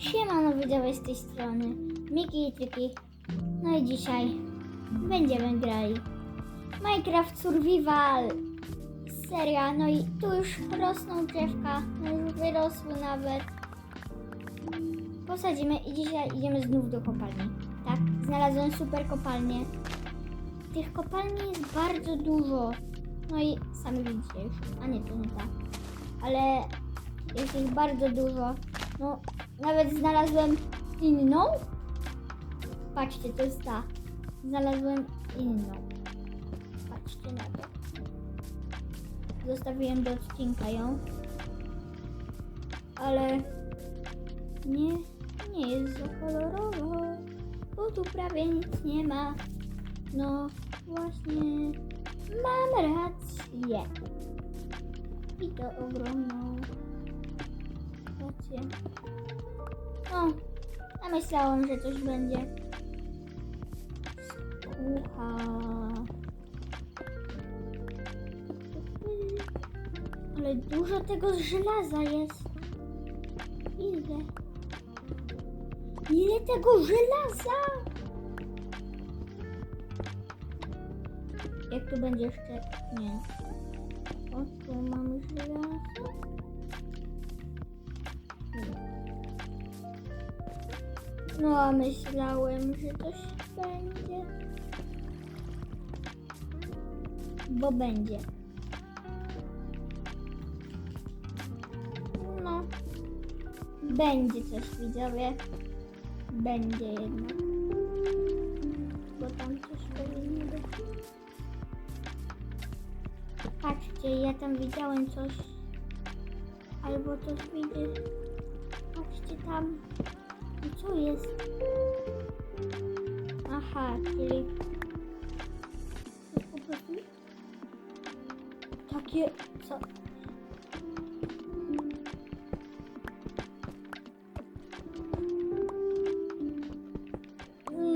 Siemano widzowie z tej strony, Miki i Triki. No i dzisiaj będziemy grali Minecraft Survival seria, no i tu już rosną drzewka, no już wyrosły nawet. Posadzimy i dzisiaj idziemy znów do kopalni. Tak, znalazłem super kopalnię. Tych kopalni jest bardzo dużo. No i sami widzicie już, a nie to nie ta. Ale jest ich bardzo dużo. No, nawet znalazłem inną. Patrzcie, to jest ta. Znalazłem inną. Patrzcie na to. Zostawiłem do odcinka ją. Ale nie, nie jest za kolorowo, bo tu prawie nic nie ma. No właśnie, mam rację. I to ogromną myślałam, że coś będzie. Słucha. Ale dużo tego żelaza jest. Ile? Ile tego żelaza? Jak tu będzie jeszcze? Nie. O, tu mamy żelazo. No, a myślałem, że coś będzie. Bo będzie. No. Będzie coś, widzowie. Będzie jednak. Bo tam coś powinno być. Patrzcie, ja tam widziałem coś. Albo coś widzę. Patrzcie tam. I co jest? Aha, czyli... po prostu Takie... Co?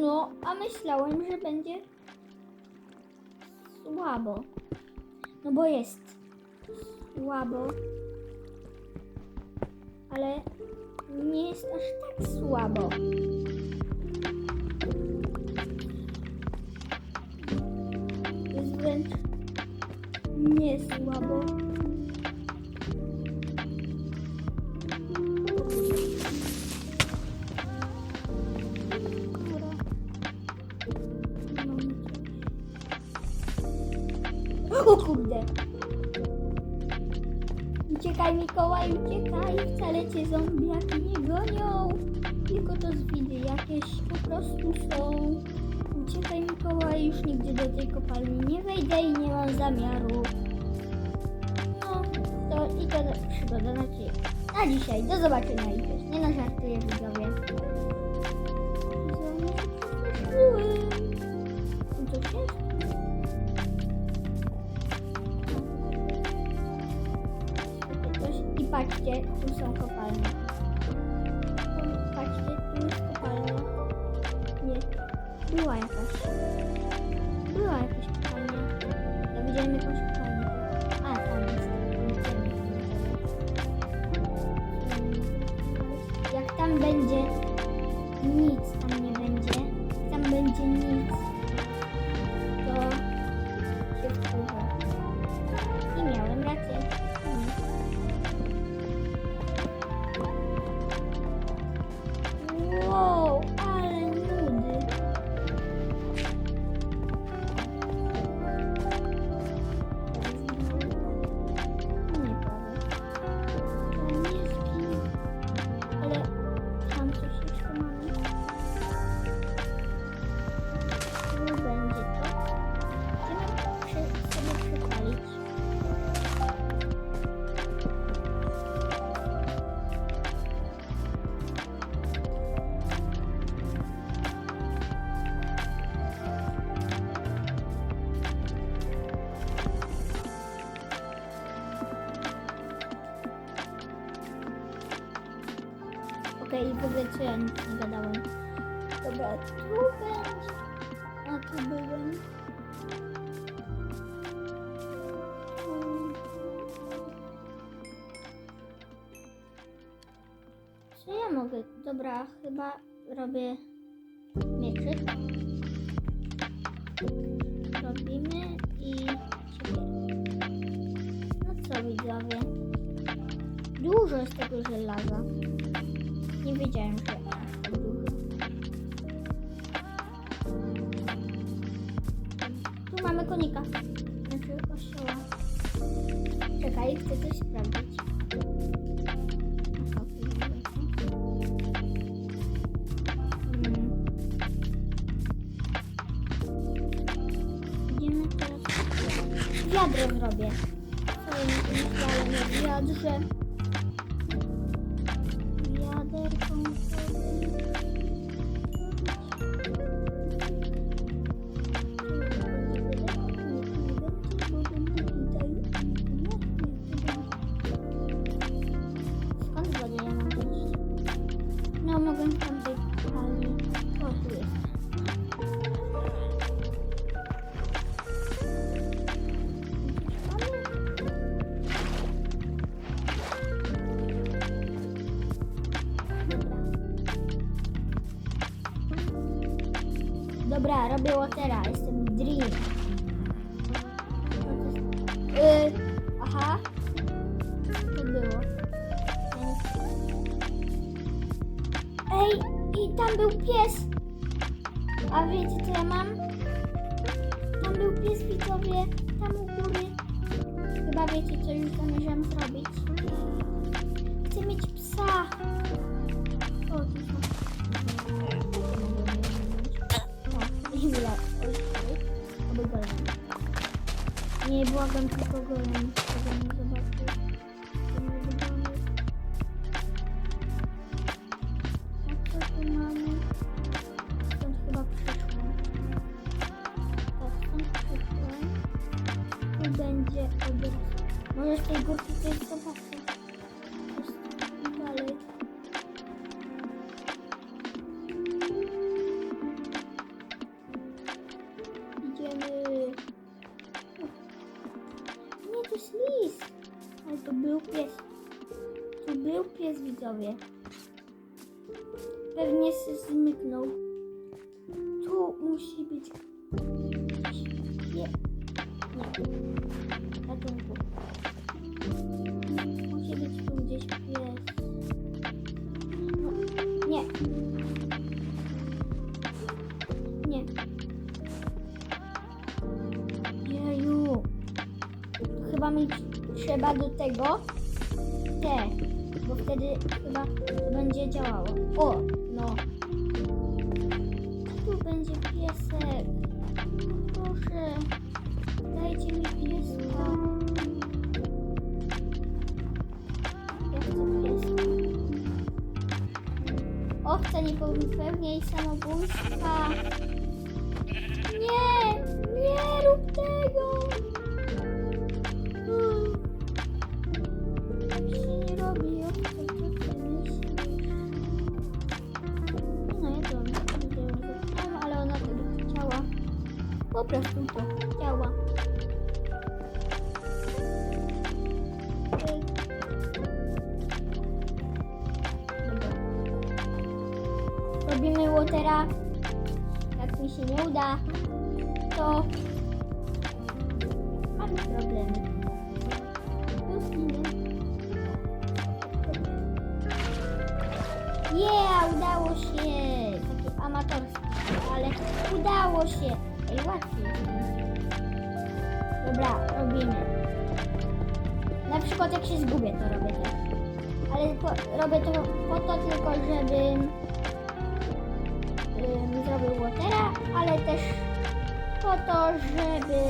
No, a myślałem, że będzie słabo. No bo jest słabo. Ale nie jest aż tak słabo. Jest wręcz nie słabo. Uciekaj Mikołaj, uciekaj! Wcale cię zombiaki nie gonią! Tylko to zwidy jakieś po prostu są. Uciekaj Mikołaj, już nigdzie do tej kopalni nie wejdę i nie mam zamiaru. No, to i to przygoda na ciebie. A dzisiaj, do zobaczenia i też nie na żartuję. Widzowie Nie, Okej, w ogóle co ja nic nie gadałem. Dobra, tu będzie. A tu byłem. Czy ja mogę? Dobra, chyba robię mieczyk. Robimy i. No co widzowie? Dużo jest tego żelaza. Nie wiedziałem, że tak dużo. Tu mamy konika. Znaczy osioła. Czekaj, chcę coś sprawdzić. Wiadro zrobię. Nie pomyślałem o wiadrze. Dobra, robię watera, jestem dream. Yy, aha. To było? Ja nie- Ej, i tam był pies. A wiecie co ja mam? Tam był pies widzowie, tam u góry. Chyba wiecie co już zamierzam zrobić. Chcę mieć psa. O, Nie, błagam tylko golem, żeby nie zobaczył. Co tu mamy? Stąd chyba przyszłam. Tak, stąd przyszłam. Tu będzie razu. Może z tej górki coś zobaczę. Widzowie. Pewnie się zmyknął. Tu musi być. Nie. Nie. Ratunku. Musi być tu gdzieś pies. No. Nie. Nie. Jeju. Chyba mi trzeba do tego te, bo wtedy chyba to będzie działało. O, no. Tu będzie piesek. Proszę, dajcie mi pieska. Ja chcę pieska. Owca nie popełniaj samobójstwa. Nie, nie rób tego. Po prostu to chciała. Robimy watera. Jak mi się nie uda, to mamy problemy. Yeah, udało się! Takie amatorskie, ale udało się! Ej, łatwiej. Dobra, robimy. Na przykład jak się zgubię, to robię tak. Ale po, robię to po to tylko, żebym ym, zrobił watera, ale też po to, żeby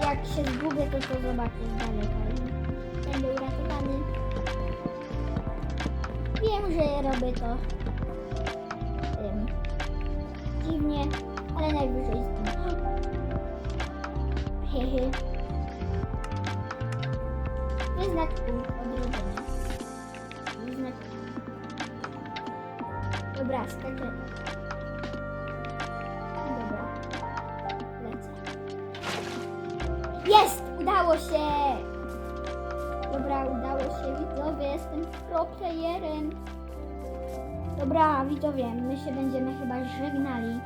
jak się zgubię, to to zobaczę z daleka będę uratowany. Wiem, że robię to dziwnie, ale najwyżej. Hehe. Wyznacz punkt odrodzenia. Wyznacz... Dobra, skaczę. Dobra. Lecę. Jest! Udało się! Dobra, udało się widzowie, jestem pro playerem. Dobra, widzowie, my się będziemy chyba żegnali.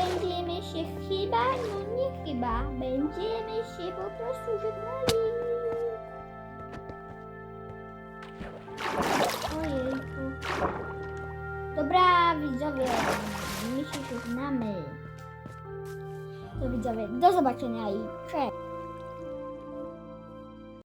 Będziemy się chyba, no nie chyba, będziemy się po prostu żegnali. Ojejku. Dobra, widzowie, my się żegnamy. To widzowie, do zobaczenia i cześć.